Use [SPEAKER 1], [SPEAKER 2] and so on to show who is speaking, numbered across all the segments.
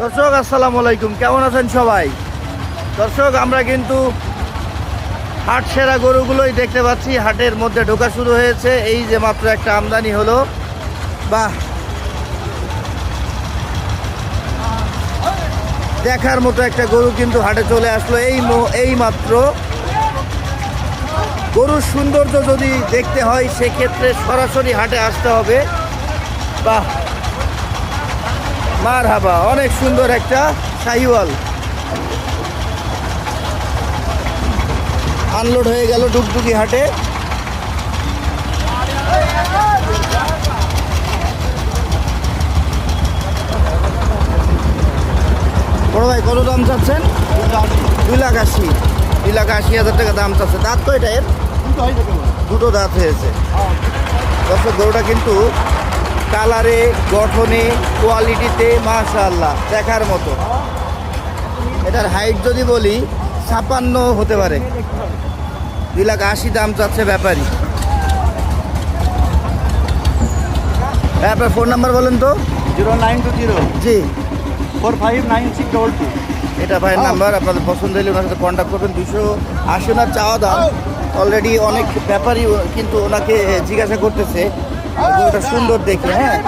[SPEAKER 1] দর্শক, আসসালামু আলাইকুম। কেমন আছেন সবাই? দর্শক, আমরা কিন্তু হাট সেরা গরুগুলোই দেখতে পাচ্ছি। হাটের মধ্যে ঢোকা শুরু হয়েছে। এই যে মাত্র একটা আমদানি হলো। বাহ! দেখার মতো একটা গরু কিন্তু হাটে চলে আসলো। এই এই মাত্র। গরুর সৌন্দর্য যদি দেখতে হয়, সেক্ষেত্রে সরাসরি হাটে আসতে হবে। বাহ! মার হাবা অনেক সুন্দর একটা শাহিওয়াল আনলোড হয়ে গেল ডুগডুগি হাটে। বড় ভাই, কত দাম চাচ্ছেন? দুই লাখ আশি। দুই লাখ আশি হাজার টাকা দাম চাচ্ছে। দাঁত তো এটা এর? দুটো দাঁত হয়েছে। দর্শক, গরুটা কিন্তু কালারে গঠনে কোয়ালিটিতে মাশাআল্লাহ দেখার মতো। এটার হাইট যদি বলি ছাপান্ন হতে পারে। দুই লাখ আশি দাম চাচ্ছে ব্যাপারী। হ্যাঁ, আপনার ফোন নাম্বার বলেন তো?
[SPEAKER 2] Zero nine two zero.
[SPEAKER 1] জি।
[SPEAKER 2] Four five nine six double two.
[SPEAKER 1] এটা ভাইয়ের নাম্বার আপনাদের পছন্দ হলে ওনার সাথে কন্ট্যাক্ট করবেন। দুশো আশি ওনার চাওয়া দাম। অলরেডি অনেক ব্যাপারই কিন্তু ওনাকে জিজ্ঞাসা করতেছে। গরুটা সুন্দর দেখে হ্যাঁ।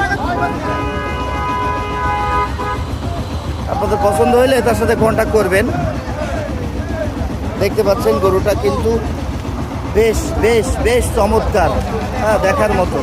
[SPEAKER 1] আপনাদের পছন্দ হলে তার সাথে কন্ট্যাক্ট করবেন। দেখতে পাচ্ছেন গরুটা কিন্তু বেশ বেশ বেশ চমৎকার। হ্যাঁ দেখার মতো।